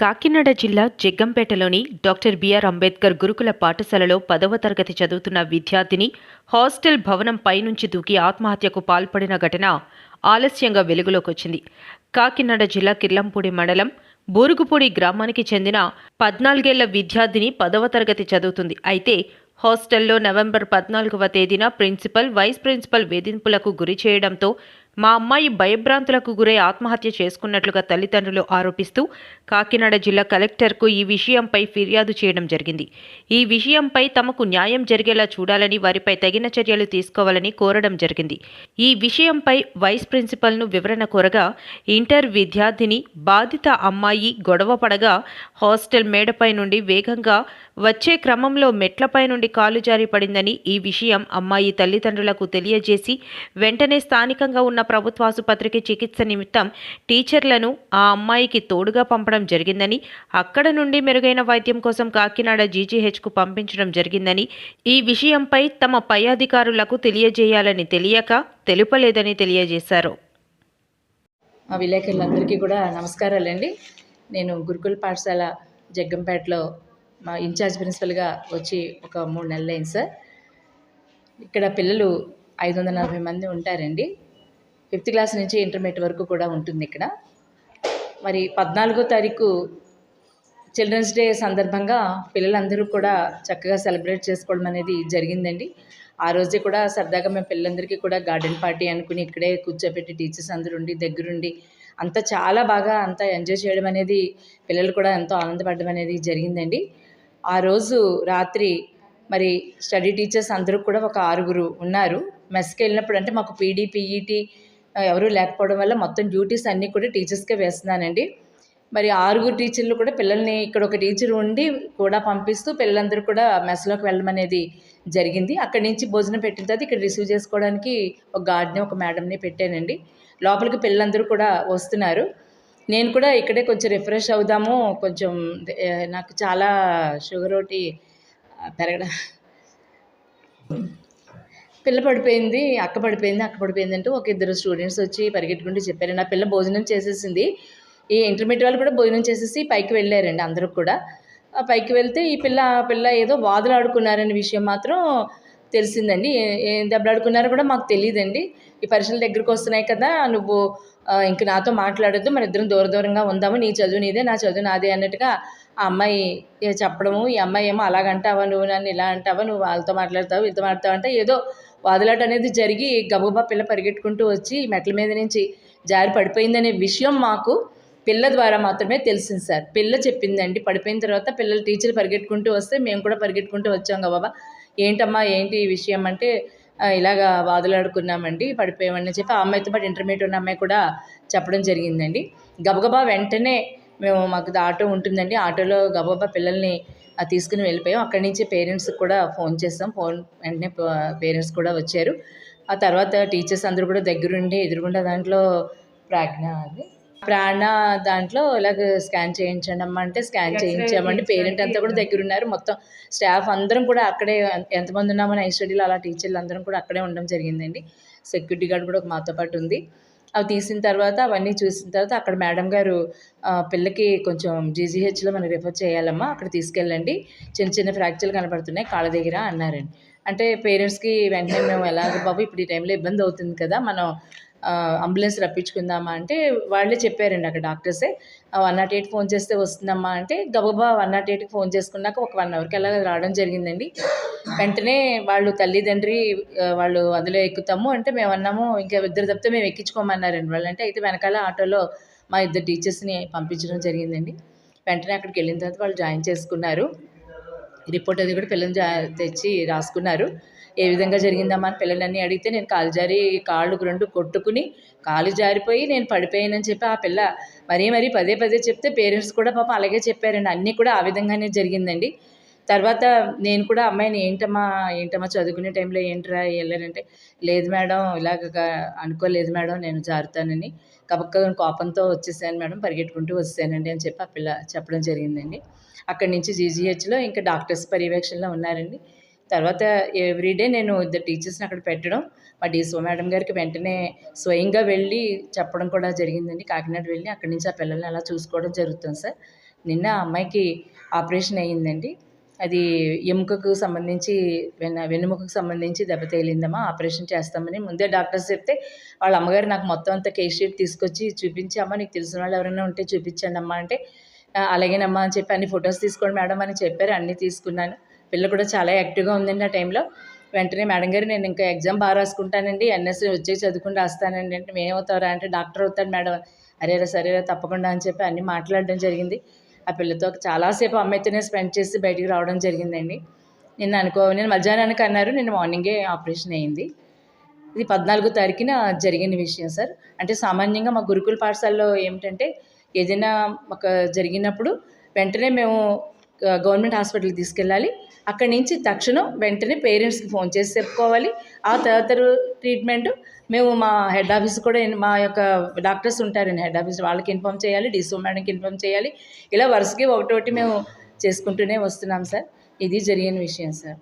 కాకినాడ జిల్లా జగ్గంపేటలోని doctor BR Ambedkar గురుకుల పాఠశాలలో పదవ తరగతి చదువుతున్న విద్యార్థిని హాస్టల్ భవనం పైనుంచి దూకి ఆత్మహత్యకు పాల్పడిన ఘటన ఆలస్యంగా వెలుగులోకొచ్చింది. కాకినాడ జిల్లా కిర్లంపూడి మండలం బూరుగుపూడి గ్రామానికి చెందిన పద్నాలుగేళ్ళ విద్యార్థిని పదవ తరగతి చదువుతుంది. అయితే హాస్టల్లో నవంబర్ పద్నాలుగవ తేదీన ప్రిన్సిపల్ వైస్ ప్రిన్సిపల్ వేధింపులకు గురి చేయడంతో మా అమ్మాయి భయభ్రాంతులకు గురై ఆత్మహత్య చేసుకున్నట్లుగా తల్లిదండ్రులు ఆరోపిస్తూ కాకినాడ జిల్లా కలెక్టర్కు ఈ విషయంపై ఫిర్యాదు చేయడం జరిగింది. ఈ విషయంపై తమకు న్యాయం జరిగేలా చూడాలని వారిపై తగిన చర్యలు తీసుకోవాలని కోరడం జరిగింది. ఈ విషయంపై వైస్ ప్రిన్సిపల్ను వివరణ కోరగా ఇంటర్ విద్యార్థిని బాధిత అమ్మాయి గొడవ పడగా హాస్టల్ మేడపై నుండి వేగంగా వచ్చే క్రమంలో మెట్లపై నుండి కాలు జారి పడిందని ఈ విషయం అమ్మాయి తల్లిదండ్రులకు తెలియజేసి వెంటనే స్థానికంగా ఉన్న ప్రభుత్వ ఆసుపత్రికి చికిత్స నిమిత్తం టీచర్లను ఆ అమ్మాయికి తోడుగా పంపడం జరిగిందని అక్కడ నుండి మెరుగైన వైద్యం కోసం కాకినాడ జీజీహెచ్కు పంపించడం జరిగిందని ఈ విషయంపై తమ పై అధికారులకు తెలియజేయాలని తెలియక తెలుపలేదని తెలియజేశారు. మా విలేకరులందరికీ కూడా నమస్కారాలండి. నేను గురుకుల పాఠశాల జగ్గంపేటలో మా ఇన్ఛార్జ్ ప్రిన్సిపల్గా వచ్చి ఒక మూడు నెలలు అయింది సార్. ఇక్కడ పిల్లలు ఐదు వందల నలభై మంది ఉంటారండి. ఫిఫ్త్ క్లాస్ నుంచి ఇంటర్మీడియట్ వరకు కూడా ఉంటుంది ఇక్కడ. మరి పద్నాలుగో తారీఖు చిల్డ్రన్స్ డే సందర్భంగా పిల్లలందరూ కూడా చక్కగా సెలబ్రేట్ చేసుకోవడం అనేది జరిగిందండి. ఆ రోజే కూడా సరదాగా మేము పిల్లలందరికీ కూడా గార్డెన్ పార్టీ అనుకుని ఇక్కడే కూర్చోబెట్టి టీచర్స్ అందరూ ఉండి దగ్గరుండి అంతా చాలా బాగా అంతా ఎంజాయ్ చేయడం అనేది పిల్లలు కూడా ఎంతో ఆనందపడడం అనేది జరిగిందండి. ఆ రోజు రాత్రి మరి స్టడీ టీచర్స్ అందరూ కూడా ఒక ఆరుగురు ఉన్నారు. మెస్కి వెళ్ళినప్పుడు అంటే మాకు పీడీ పీఈటీ ఎవరూ లేకపోవడం వల్ల మొత్తం డ్యూటీస్ అన్నీ కూడా టీచర్స్కే వేస్తున్నానండి. మరి ఆరుగురు టీచర్లు కూడా పిల్లల్ని ఇక్కడ ఒక టీచర్ ఉండి కూడా పంపిస్తూ పిల్లలందరూ కూడా మెస్లోకి వెళ్ళడం అనేది జరిగింది. అక్కడి నుంచి భోజనం పెట్టిన తర్వాత ఇక్కడ రిసీవ్ చేసుకోవడానికి ఒక గార్డ్ని ఒక మేడంని పెట్టానండి. లోపలికి పిల్లలందరూ కూడా వస్తున్నారు. నేను కూడా ఇక్కడే కొంచెం రిఫ్రెష్ అవుదాము కొంచెం నాకు చాలా షుగర్ ఒకటి పెరగడం. పిల్ల పడిపోయింది అక్క పడిపోయింది అక్క పడిపోయింది అంటే ఒక ఇద్దరు స్టూడెంట్స్ వచ్చి పరిగెట్టుకుంటూ చెప్పారు. నా పిల్ల భోజనం చేసేసింది. ఈ ఇంటర్మీడియట్ వాళ్ళు కూడా భోజనం చేసేసి పైకి వెళ్ళారండి అందరూ కూడా. పైకి వెళ్తే ఈ పిల్ల ఆ పిల్ల ఏదో వాదులాడుకున్నారనే విషయం మాత్రం తెలిసిందండి. ఏం దెబ్బలాడుకున్నారో కూడా మాకు తెలియదండి. ఈ పరీక్షల దగ్గరికి వస్తున్నాయి కదా నువ్వు ఇంక నాతో మాట్లాడద్దు మన ఇద్దరం దూర దూరంగా ఉందాము. నీ చదువు నీదే నా చదువు నాదే అన్నట్టుగా ఆ అమ్మాయి చెప్పడము ఈ అమ్మాయి ఏమో అలాగంటావా నువ్వు నన్ను ఇలా అంటావా నువ్వు వాళ్ళతో మాట్లాడతావు వీళ్ళతో మాట్లాడతావు అంటే ఏదో వాదులాట అనేది జరిగి గబగబా పిల్ల పరిగెట్టుకుంటూ వచ్చి మెట్ల మీద నుంచి జారి పడిపోయిందనే విషయం మాకు పిల్ల ద్వారా మాత్రమే తెలిసింది సార్. పిల్ల చెప్పిందండి. పడిపోయిన తర్వాత పిల్లలు టీచర్ పరిగెట్టుకుంటూ వస్తే మేము కూడా పరిగెట్టుకుంటూ వచ్చాం గబాబా ఏంటమ్మా ఏంటి ఈ విషయం అంటే ఇలాగా వాదులాడుకున్నామండి పడిపోయామని చెప్పి ఆ అమ్మాయితో పాటు ఇంటర్మీడియట్ ఉన్న అమ్మాయి కూడా చెప్పడం జరిగిందండి. గబగబా వెంటనే మేము మాకు ఆటో ఉంటుందండి. ఆటోలో గబగబా పిల్లల్ని ఆ, తీసుకుని వెళ్ళిపోయాం. అక్కడి నుంచి పేరెంట్స్కి కూడా ఫోన్ చేస్తాం ఫోన్ వెంటనే పేరెంట్స్ కూడా వచ్చారు. ఆ తర్వాత టీచర్స్ అందరూ కూడా దగ్గరుండి ఎదురుగుండా దాంట్లో ప్రాజ్ఞ అది. ప్రాణ దాంట్లో ఇలాగ స్కాన్ చేయించండి అమ్మ అంటే స్కాన్ చేయించామండి. పేరెంట్ అంతా కూడా దగ్గర ఉన్నారు మొత్తం స్టాఫ్ అందరం కూడా అక్కడే ఎంతమంది ఉన్నామని ఐస్టడీలో అలా టీచర్లు అందరం కూడా అక్కడే ఉండడం జరిగిందండి. సెక్యూరిటీ గార్డ్ కూడా ఒక మాతో పాటు ఉంది. అవి తీసిన తర్వాత అవన్నీ చూసిన తర్వాత అక్కడ మేడం గారు పిల్లకి కొంచెం జీజీహెచ్లో మనం రిఫర్ చేయాలమ్మా అక్కడ తీసుకెళ్ళండి. చిన్న చిన్న ఫ్రాక్చర్లు కనపడుతున్నాయి కాళ్ళ దగ్గర అన్నారండి. అంటే పేరెంట్స్కి వెంటనే మేము ఎలాగ బాబు ఇప్పుడు ఈ టైంలో ఇబ్బంది అవుతుంది కదా మనం అంబులెన్స్ రప్పించుకుందామా అంటే వాళ్ళే చెప్పారండి అక్కడ డాక్టర్సే. వన్ నాట్ ఎయిట్ ఫోన్ చేస్తే వస్తుందమ్మా అంటే గబగబా వన్ నాట్ ఎయిట్కి ఫోన్ చేసుకున్నాక ఒక వన్ అవర్కి అలా రావడం జరిగిందండి. వెంటనే వాళ్ళు తల్లిదండ్రి వాళ్ళు అందులో ఎక్కుతాము అంటే మేము అన్నాము ఇంకా ఇద్దరు తప్పితే మేము ఎక్కించుకోమన్నారండి. వాళ్ళు అంటే అయితే వెనకాల ఆటోలో మా ఇద్దరు టీచర్స్ని పంపించడం జరిగిందండి. వెంటనే అక్కడికి వెళ్ళిన తర్వాత వాళ్ళు జాయిన్ చేసుకున్నారు. రిపోర్ట్ అది కూడా పిల్లల్ని జా తెచ్చి రాసుకున్నారు. ఏ విధంగా జరిగిందమ్మా అని పిల్లలన్నీ అడిగితే నేను కాలు జారి కాళ్ళు రెండు కొట్టుకుని కాలు జారిపోయి నేను పడిపోయానని చెప్పి ఆ పిల్ల మరీ మరీ పదే పదే చెప్తే పేరెంట్స్ కూడా పాపం అలాగే చెప్పారండి. అన్నీ కూడా ఆ విధంగానే జరిగిందండి. తర్వాత నేను కూడా అమ్మాయిని ఏంటమ్మా ఏంటమ్మా చదువుకునే టైంలో ఏంట్రా వెళ్ళారంటే లేదు మేడం ఇలాగ అనుకోలేదు మేడం నేను జారుతానని కబక్క కోపంతో వచ్చేసాను మేడం పరిగెట్టుకుంటూ వస్తానండి అని చెప్పి ఆ పిల్ల చెప్పడం జరిగిందండి. అక్కడి నుంచి జీజీహెచ్లో ఇంకా డాక్టర్స్ పర్యవేక్షణలో ఉన్నారండి. తర్వాత ఎవ్రీడే నేను ఇద్దరు టీచర్స్ని అక్కడ పెట్టడం. మా డీసో మేడం గారికి వెంటనే స్వయంగా వెళ్ళి చెప్పడం కూడా జరిగిందండి. కాకినాడ వెళ్ళి అక్కడి నుంచి ఆ పిల్లల్ని అలా చూసుకోవడం జరుగుతుంది సార్. నిన్న ఆ అమ్మాయికి ఆపరేషన్ అయ్యిందండి. అది ఎముకకు సంబంధించి వెన్న వెన్నుముకకు సంబంధించి దెబ్బ తేలిందమ్మా ఆపరేషన్ చేస్తామని ముందే డాక్టర్స్ చెప్తే వాళ్ళ అమ్మగారు నాకు మొత్తం అంతా కేస్ షీట్ తీసుకొచ్చి చూపించి అమ్మ నీకు తెలిసిన వాళ్ళు ఎవరైనా ఉంటే చూపించండి అమ్మా అంటే అలాగేనమ్మా అని చెప్పి అన్ని ఫొటోస్ తీసుకోండి మేడం అని చెప్పారు. అన్నీ తీసుకున్నాను. పిల్ల కూడా చాలా యాక్టివ్గా ఉందండి ఆ టైంలో. వెంటనే మేడం గారు నేను ఇంకా ఎగ్జామ్ బాగా రాసుకుంటానండి ఎన్ఎస్సీ వచ్చి చదువుకుని రాస్తానండి. అంటే మేమవుతారా అంటే డాక్టర్ అవుతాడు మేడం. అరేరా సరేరా తప్పకుండా అని చెప్పి అన్నీ మాట్లాడడం జరిగింది. ఆ పిల్లతో చాలాసేపు అమ్మాయితోనే స్పెండ్ చేసి బయటికి రావడం జరిగిందండి. నిన్న అనుకో నేను మధ్యాహ్నానికి అన్నారు నేను మార్నింగే ఆపరేషన్ అయింది. ఇది పద్నాలుగో తారీఖున జరిగిన విషయం సార్. అంటే సామాన్యంగా మా గురుకుల పాఠశాలలో ఏమిటంటే ఏదైనా ఒక జరిగినప్పుడు వెంటనే మేము గవర్నమెంట్ హాస్పిటల్కి తీసుకెళ్ళాలి. అక్కడి నుంచి తక్షణం వెంటనే పేరెంట్స్కి ఫోన్ చేసి చెప్పుకోవాలి. ఆ తర్వాత ట్రీట్మెంట్ మేము మా హెడ్ ఆఫీస్ కూడా మా యొక్క డాక్టర్స్ ఉంటారండి హెడ్ ఆఫీస్ వాళ్ళకి ఇన్ఫామ్ చేయాలి డిసో మేడంకి ఇన్ఫామ్ చేయాలి. ఇలా వరుసకి ఒకటొకటి మేము చేసుకుంటూనే వస్తున్నాం సార్. ఇది జరిగిన విషయం సార్.